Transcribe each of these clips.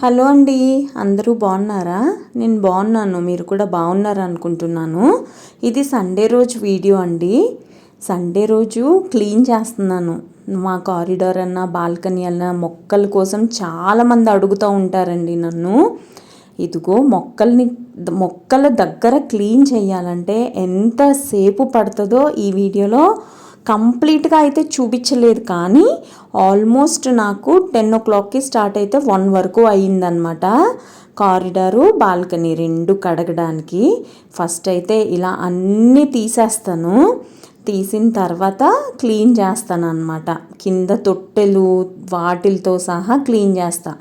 Hello అండి అందరూ బాగున్నారా? నేను బాగున్నాను మీరు కూడా బాగున్నారు అనుకుంటున్నాను. ఇది సండే రోజు వీడియో అండి. సండే రోజు క్లీన్ చేస్తున్నాను. మా కారిడార్ అన్న బాల్కనీ అన్న మొక్కల కోసం చాలామంది అడుగుతూ ఉంటారండి నన్ను. ఇదిగో మొక్కల్ని మొక్కల దగ్గర క్లీన్ చేయాలంటే ఎంతసేపు పడుతుందో ఈ వీడియోలో కంప్లీట్గా అయితే చూపించలేదు కానీ ఆల్మోస్ట్ నాకు టెన్ ఓ క్లాక్కి స్టార్ట్ అయితే వన్ వరకు అయ్యిందనమాట కారిడారు బాల్కనీ రెండు కడగడానికి. ఫస్ట్ అయితే ఇలా అన్నీ తీసేస్తాను. తీసిన తర్వాత క్లీన్ చేస్తాను అనమాట కింద తొట్టెలు వాటిలతో సహా క్లీన్ చేస్తా.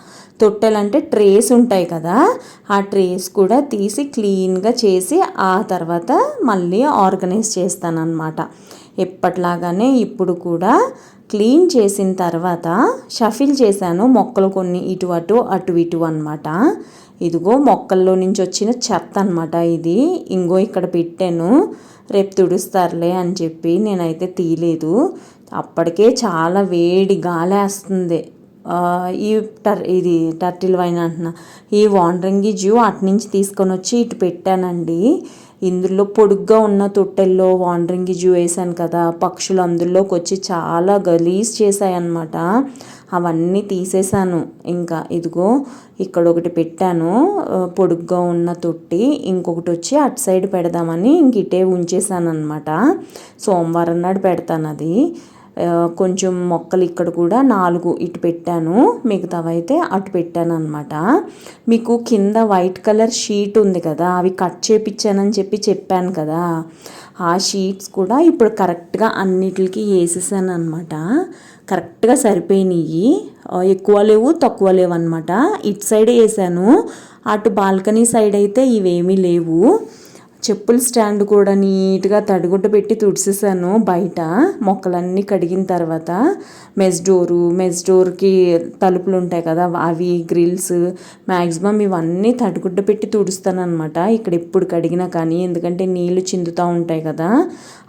తొట్టెలు అంటే ట్రేస్ ఉంటాయి కదా ఆ ట్రేస్ కూడా తీసి క్లీన్గా చేసి ఆ తర్వాత మళ్ళీ ఆర్గనైజ్ చేస్తాను అనమాట ఎప్పట్లాగానే ఇప్పుడు కూడా క్లీన్ చేసిన తర్వాత షఫిల్ చేశాను మొక్కలు కొన్ని ఇటు అటు అటు ఇటు అనమాట ఇదిగో మొక్కల్లో నుంచి వచ్చిన చెత్త అనమాట ఇది. ఇంగో ఇక్కడ పెట్టాను. రేపు తుడుస్తారులే అని చెప్పి నేనైతే తీయలేదు. అప్పటికే చాలా వేడి గాలేస్తుంది. ఈ టర్ ఇది టర్టిల్ వైన్ అంటున్నా. ఈ వాండరింగ్ జ్యూ అటు నుంచి తీసుకొని వచ్చి ఇటు పెట్టానండి. ఇందులో పొడుగ్గా ఉన్న తొట్టెల్లో వాండరింగ్ జూ వేసాను కదా పక్షులు అందులోకి వచ్చి చాలా గలీజ్ చేశాయన్నమాట. అవన్నీ తీసేసాను ఇంకా ఇదిగో ఇక్కడ ఒకటి పెట్టాను పొడుగ్గా ఉన్న తొట్టి ఇంకొకటి వచ్చి అటు సైడ్ పెడదామని ఇంక ఇటే ఉంచేసాను అనమాట సోమవారం నాడు పెడతాను అది కొంచెం మొక్కలు ఇక్కడ కూడా నాలుగు ఇటు పెట్టాను. మిగతావైతే అటు పెట్టాను అనమాట మీకు కింద వైట్ కలర్ షీట్ ఉంది కదా అవి కట్ చేపించానని చెప్పి చెప్పాను కదా ఆ షీట్స్ కూడా ఇప్పుడు కరెక్ట్గా అన్నిటికి వేసేసాను అనమాట కరెక్ట్గా సరిపోయినాయి ఎక్కువ లేవు తక్కువ లేవు అనమాట ఇటు సైడ్ వేసాను. అటు బాల్కనీ సైడ్ అయితే ఇవేమీ లేవు. చెప్పుల స్టాండ్ కూడా నీట్గా తడిగుడ్డ పెట్టి తుడిసేసాను. బయట మొక్కలన్నీ కడిగిన తర్వాత మెస్ డోరు మెస్ డోర్కి తలుపులు ఉంటాయి కదా అవి గ్రిల్స్ మ్యాక్సిమం ఇవన్నీ తడిగుడ్డ పెట్టి తుడుస్తాను అనమాట ఇక్కడ ఎప్పుడు కడిగినా కానీ ఎందుకంటే నీళ్ళు చిందుతూ ఉంటాయి కదా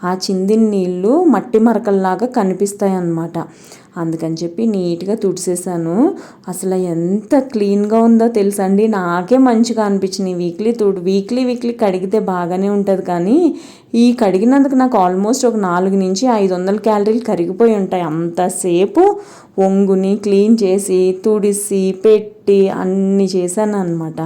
ఆ చిందిన నీళ్ళు మట్టి మరకల్లాగా కనిపిస్తాయి అన్నమాట అందుకని చెప్పి నీట్గా తుడిసేసాను. అసలు ఎంత క్లీన్గా ఉందో తెలుసండి. నాకే మంచిగా అనిపించింది. వీక్లీ తుడు వీక్లీ వీక్లీ కడిగితే బాగానే ఉంటుంది కానీ ఈ కడిగినందుకు నాకు ఆల్మోస్ట్ ఒక నాలుగు నుంచి ఐదు వందల క్యాలరీలు కరిగిపోయి ఉంటాయి. అంతసేపు ఒంగుని క్లీన్ చేసి తుడిసి పెట్టి అన్నీ చేశాను అనమాట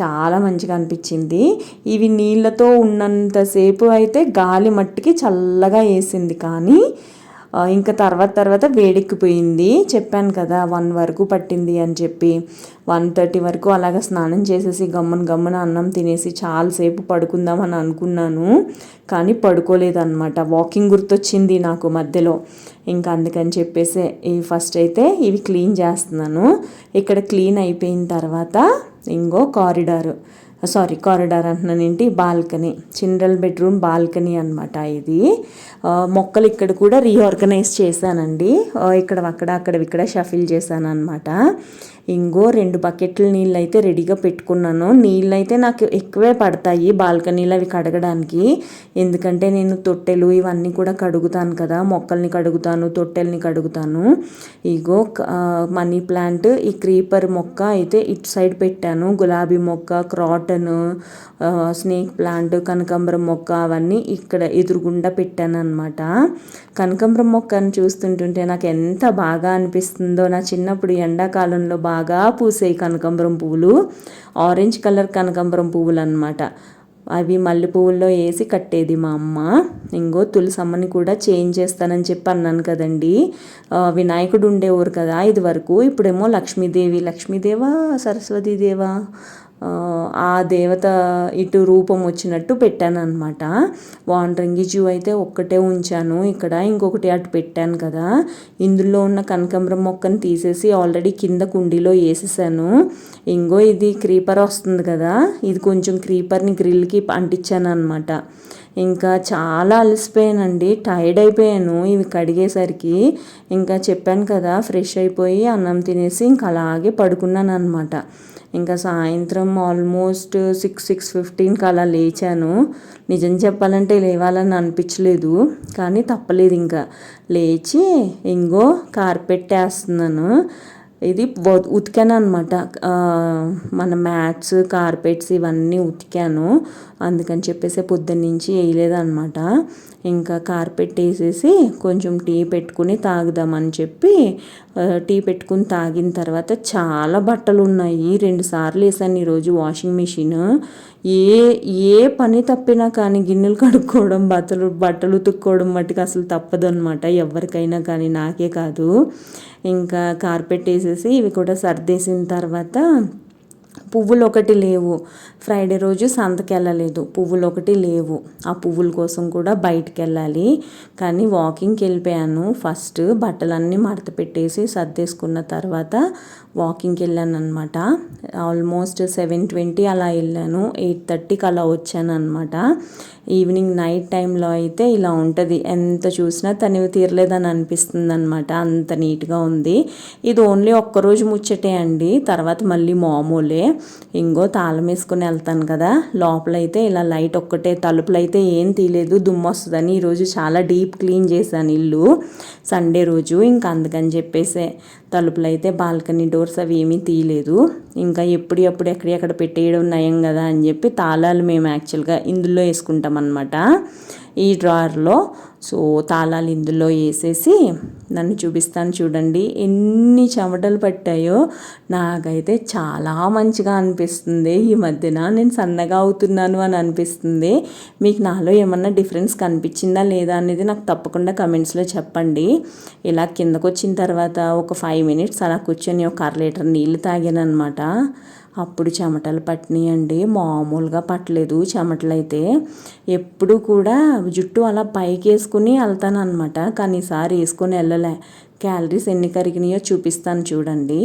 చాలా మంచిగా అనిపించింది. ఇవి నీళ్ళతో ఉన్నంతసేపు అయితే గాలి మట్టికి చల్లగా వేసింది కానీ ఇంకా తర్వాత తర్వాత వేడెక్కిపోయింది. చెప్పాను కదా వన్ వరకు పట్టింది అని చెప్పి. వన్ థర్టీ వరకు అలాగ స్నానం చేసేసి గమ్మన గమ్మన అన్నం తినేసి చాలాసేపు పడుకుందామని అనుకున్నాను. కానీ పడుకోలేదన్నమాట. వాకింగ్ గుర్తొచ్చింది నాకు మధ్యలో. ఇంకా అందుకని చెప్పేసి ఇవి ఫస్ట్ అయితే ఇవి క్లీన్ చేస్తున్నాను. ఇక్కడ క్లీన్ అయిపోయిన తర్వాత ఇంకో కారిడారు. సారీ కారిడార్ అంటున్నాను ఏంటి? బాల్కనీ. చిల్డ్రన్ బెడ్రూమ్ బాల్కనీ అనమాట ఇది. మొక్కలు ఇక్కడ కూడా రీఆర్గనైజ్ చేశానండి. ఇక్కడ అక్కడ అక్కడ ఇక్కడ షఫిల్ చేశాను అనమాట ఇంకో రెండు బకెట్ల నీళ్ళు అయితే రెడీగా పెట్టుకున్నాను. నీళ్ళు అయితే నాకు ఎక్కువే పడతాయి బాల్కనీలు అవి కడగడానికి. ఎందుకంటే నేను తొట్టెలు ఇవన్నీ కూడా కడుగుతాను కదా. మొక్కల్ని కడుగుతాను తొట్టెల్ని కడుగుతాను. ఇగో మనీ ప్లాంట్ ఈ క్రీపర్ మొక్క అయితే ఇటు సైడ్ పెట్టాను. గులాబీ మొక్క క్రాటన్ స్నేక్ ప్లాంట్ కనకాంబరం మొక్క అవన్నీ ఇక్కడ ఎదురుగుండా పెట్టాను అనమాట కనకాంబరం మొక్కను చూస్తుంటుంటే నాకు ఎంత బాగా అనిపిస్తుందో. నా చిన్నప్పుడు ఎండాకాలంలో బాగా బాగా పూసాయి కనకాంబరం పువ్వులు. ఆరెంజ్ కలర్ కనకాంబరం పువ్వులు అనమాట అవి మల్లె పువ్వుల్లో వేసి కట్టేది మా అమ్మ. ఇంకో తులసమ్మని కూడా చేంజ్ చేస్తానని చెప్పి అన్నాను కదండి. వినాయకుడు ఉండేవారు కదా ఇది వరకు. ఇప్పుడేమో లక్ష్మీదేవి. లక్ష్మీదేవా సరస్వతీదేవా? ఆ దేవత ఇటు రూపం వచ్చినట్టు పెట్టాను అనమాట వాండ్రంగి జూ అయితే ఒక్కటే ఉంచాను. ఇక్కడ ఇంకొకటి అటు పెట్టాను కదా. ఇందులో ఉన్న కనకాంబరం మొక్కను తీసేసి ఆల్రెడీ కింద కుండీలో వేసేసాను. ఇంకో ఇది క్రీపర్ వస్తుంది కదా. ఇది కొంచెం క్రీపర్ని గ్రిల్కి అంటించాను అనమాట ఇంకా చాలా అలసిపోయానండి. టైర్డ్ అయిపోయాను ఇవి కడిగేసరికి. ఇంకా చెప్పాను కదా ఫ్రెష్ అయిపోయి అన్నం తినేసి ఇంకా అలాగే పడుకున్నాను అనమాట ఇంకా సాయంత్రం ఆల్మోస్ట్ సిక్స్ సిక్స్ ఫిఫ్టీన్కి అలా లేచాను. నిజం చెప్పాలంటే లేవాలని అనిపించలేదు కానీ తప్పలేదు ఇంకా. లేచి ఇంకో కార్పెట్ వేస్తున్నాను. ఇది ఉతికాను అనమాట మన మ్యాట్స్ కార్పెట్స్ ఇవన్నీ ఉతికాను. అందుకని చెప్పేసి పొద్దున్న నుంచి వేయలేదన్నమాట. ఇంకా కార్పెట్ వేసేసి కొంచెం టీ పెట్టుకుని తాగుదామని చెప్పి టీ పెట్టుకుని తాగిన తర్వాత చాలా బట్టలు ఉన్నాయి. రెండు సార్లు వేసాను ఈరోజు వాషింగ్ మిషన్. ఏ ఏ పని తప్పినా కానీ గిన్నెలు కడుక్కోవడం బట్టలు బట్టలు ఉతుక్కోవడం మట్టుకు అసలు తప్పదు అనమాట ఎవరికైనా కానీ నాకే కాదు. ఇంకా కార్పెట్ వేసేసి ఇవి కూడా సర్దేసిన తర్వాత పువ్వులు ఒకటి లేవు. ఫ్రైడే రోజు సంతకి వెళ్ళలేదు పువ్వులు ఒకటి లేవు. ఆ పువ్వుల కోసం కూడా బయటికి వెళ్ళాలి కానీ వాకింగ్కి వెళ్ళిపోయాను ఫస్ట్ బట్టలన్నీ మడత పెట్టేసి సర్దేసుకున్న తర్వాత వాకింగ్కి వెళ్ళాను అనమాట ఆల్మోస్ట్ సెవెన్ ట్వంటీ అలా వెళ్ళాను. ఎయిట్ థర్టీకి అలా వచ్చాను అనమాట ఈవినింగ్ నైట్ టైంలో అయితే ఇలా ఉంటుంది. ఎంత చూసినా తనివి తీరలేదని అనిపిస్తుంది అనమాట అంత నీట్గా ఉంది. ఇది ఓన్లీ ఒక్కరోజు ముచ్చటే అండి. తర్వాత మళ్ళీ మామూలే. ఇంకో తాళం వేసుకుని వెళ్తాను కదా. లోపలైతే ఇలా లైట్ ఒక్కటే తలుపులు అయితే ఏం తీయలేదు. దుమ్ము వస్తుందని ఈరోజు చాలా డీప్ క్లీన్ చేశాను ఇల్లు. సండే రోజు ఇంకా అందుకని చెప్పేసే తలుపులు అయితే బాల్కనీ డోర్స్ అవి ఏమీ తీయలేదు. ఇంకా ఎప్పుడు ఎప్పుడు ఎక్కడెక్కడ పెట్టేయడం నయం కదా అని చెప్పి తాళాలు మేము యాక్చువల్గా ఇందులో వేసుకుంటాం అనమాట ఈ డ్రాయర్లో సో తాళాలు ఇందులో వేసేసి నన్ను చూపిస్తాను చూడండి. ఎన్ని చెమటలు పట్టాయో నాకైతే చాలా మంచిగా అనిపిస్తుంది ఈ మధ్యన. నేను సన్నగా అవుతున్నాను అని అనిపిస్తుంది. మీకు నాలో ఏమన్నా డిఫరెన్స్ కనిపించిందా లేదా అనేది నాకు తప్పకుండా కమెంట్స్లో చెప్పండి. ఇలా కిందకు వచ్చిన తర్వాత ఒక ఫైవ్ మినిట్స్ అలా కూర్చొని ఒక అర లీటర్ నీళ్ళు తాగాను అనమాట అప్పుడు చెమటలు పట్టినాయండి మామూలుగా పట్టలేదు చెమటలు అయితే ఎప్పుడు కూడా జుట్టు అలా పైకి వేసుకుని వెళ్తాను అనమాట కానీ ఈసారి వేసుకొని వెళ్ళలే. క్యాలరీస్ ఎన్ని కరిగినాయో చూపిస్తాను చూడండి.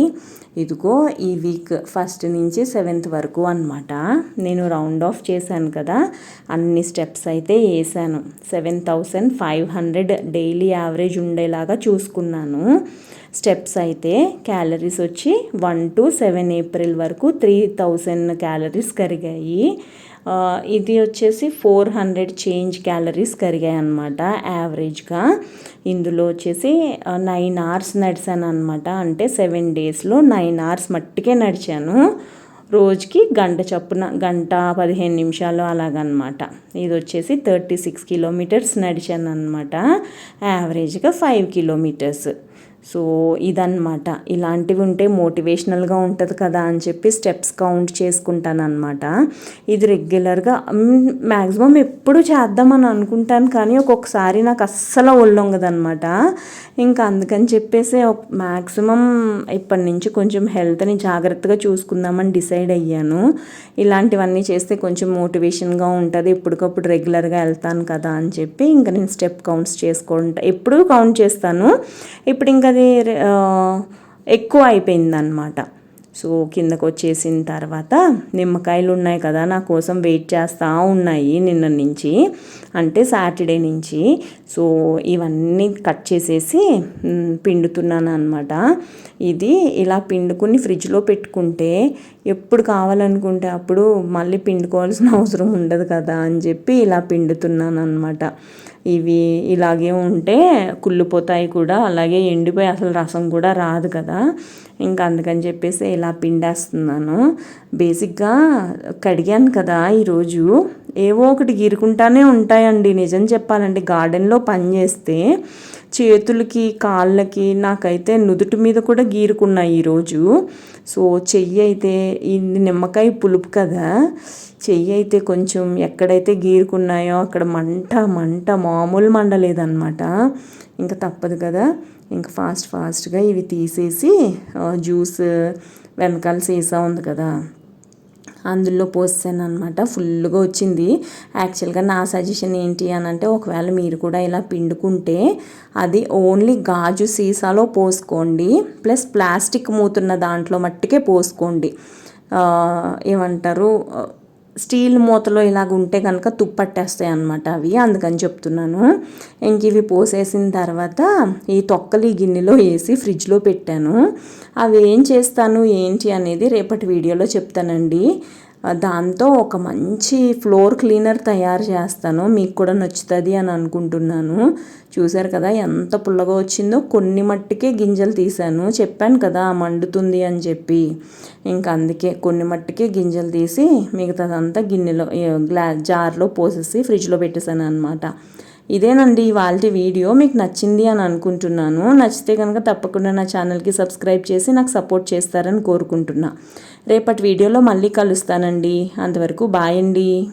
ఇదిగో ఈ వీక్ ఫస్ట్ నుంచి సెవెంత్ వరకు అనమాట నేను రౌండ్ ఆఫ్ చేశాను కదా. అన్ని స్టెప్స్ అయితే వేసాను. Seven thousand five hundred daily average ఉండేలాగా చూసుకున్నాను. స్టెప్స్ అయితే క్యాలరీస్ వచ్చి వన్ టు సెవెన్ ఏప్రిల్ వరకు త్రీ థౌజండ్ క్యాలరీస్ కరిగాయి. ఇది వచ్చేసి ఫోర్ హండ్రెడ్ చేంజ్ క్యాలరీస్ కరిగాయి అనమాట యావరేజ్గా. ఇందులో వచ్చేసి నైన్ అవర్స్ నడిచాను అనమాట అంటే సెవెన్ డేస్లో నైన్ అవర్స్ మట్టికే నడిచాను. రోజుకి గంట చొప్పున గంట పదిహేను నిమిషాలు అలాగనమాట ఇది వచ్చేసి థర్టీ సిక్స్ కిలోమీటర్స్ నడిచాను అనమాట యావరేజ్గా ఫైవ్ కిలోమీటర్స్. సో ఇదన్నమాట. ఇలాంటివి ఉంటే మోటివేషనల్గా ఉంటుంది కదా అని చెప్పి స్టెప్స్ కౌంట్ చేసుకుంటాను అనమాట ఇది రెగ్యులర్గా మ్యాక్సిమం ఎప్పుడు చేద్దామని అనుకుంటాను కానీ ఒక్కొక్కసారి నాకు అస్సలు ఒళ్ళొంగదనమాట ఇంకా అందుకని చెప్పేసి మ్యాక్సిమం ఇప్పటి నుంచి కొంచెం హెల్త్ని జాగ్రత్తగా చూసుకుందామని డిసైడ్ అయ్యాను. ఇలాంటివన్నీ చేస్తే కొంచెం మోటివేషన్గా ఉంటుంది ఎప్పటికప్పుడు రెగ్యులర్గా వెళ్తాను కదా అని చెప్పి ఇంకా నేను స్టెప్ కౌంట్స్ చేసుకుంటా ఎప్పుడూ కౌంట్ చేస్తాను. ఇప్పుడు ఇంకా అది ఎక్కువ అయిపోయిందనమాట సో కిందకు వచ్చేసిన తర్వాత నిమ్మకాయలు ఉన్నాయి కదా నా కోసం వెయిట్ చేస్తూ ఉన్నాయి నిన్న నుంచి. అంటే సాటర్డే నుంచి. సో ఇవన్నీ కట్ చేసేసి పిండుతున్నాను అనమాట ఇది ఇలా పిండుకుని ఫ్రిడ్జ్లో పెట్టుకుంటే ఎప్పుడు కావాలనుకుంటే అప్పుడు మళ్ళీ పిండుకోవాల్సిన అవసరం ఉండదు కదా అని చెప్పి ఇలా పిండుతున్నాను అనమాట ఇవి ఇలాగే ఉంటే కుళ్ళిపోతాయి కూడా అలాగే ఎండిపోయి అసలు రసం కూడా రాదు కదా. ఇంకా అందుకని చెప్పేసి ఇలా పిండేస్తున్నాను. బేసిక్గా కడిగాను కదా ఈరోజు. ఏవో ఒకటి గీరుకుంటానే ఉంటాయండి. నిజం చెప్పాలంటే గార్డెన్లో పని చేస్తే చేతులకి కాళ్ళకి నాకైతే నుదుటి మీద కూడా గీరుకున్నాయి ఈరోజు. సో చెయ్యి అయితే ఇది నిమ్మకాయ పులుపు కదా. చెయ్యి అయితే కొంచెం ఎక్కడైతే గీరుకున్నాయో అక్కడ మంట మంట మామూలు మండలేదన్నమాట ఇంకా తప్పదు కదా. ఇంకా ఫాస్ట్ ఫాస్ట్గా ఇవి తీసేసి జ్యూస్ వెనకాల సీసా ఉంది కదా. అందులో పోసాను అనమాట ఫుల్గా వచ్చింది. యాక్చువల్గా నా సజెషన్ ఏంటి అని అంటే ఒకవేళ మీరు కూడా ఇలా పిండుకుంటే అది ఓన్లీ గాజు సీసాలో పోసుకోండి. ప్లస్ ప్లాస్టిక్ మూతున్న దాంట్లో మట్టుకే పోసుకోండి. ఏమంటారు? స్టీల్ మూతలో ఇలాగ ఉంటే కనుక తుప్పట్టేస్తాయి అనమాట అవి అందుకని చెప్తున్నాను. ఇంక ఇవి పోసేసిన తర్వాత ఈ తొక్కలు ఈ గిన్నెలో వేసి ఫ్రిడ్జ్లో పెట్టాను. అవి ఏం చేస్తాను ఏంటి అనేది రేపటి వీడియోలో చెప్తానండి. దాంతో ఒక మంచి ఫ్లోర్ క్లీనర్ తయారు చేస్తాను. మీకు కూడా నచ్చుతుంది అని అనుకుంటున్నాను. చూసారు కదా ఎంత పుల్లగా వచ్చిందో. కొన్ని మట్టికే గింజలు తీశాను. చెప్పాను కదా మండుతుంది అని చెప్పి. ఇంకా అందుకే కొన్ని మట్టికే గింజలు తీసి మిగతాదంతా గిన్నెలో గ్లా జార్లో పోసేసి ఫ్రిడ్జ్లో పెట్టేశాను అనమాట ఇదేనండి ఇవాళ వీడియో. మీకు నచ్చింది అని అనుకుంటున్నాను. నచ్చితే కనుక తప్పకుండా నా ఛానల్కి సబ్స్క్రైబ్ చేసి నాకు సపోర్ట్ చేస్తారని కోరుకుంటున్నా. రేపటి వీడియోలో మళ్ళీ కలుస్తానండి. అంతవరకు బాయ్ అండి.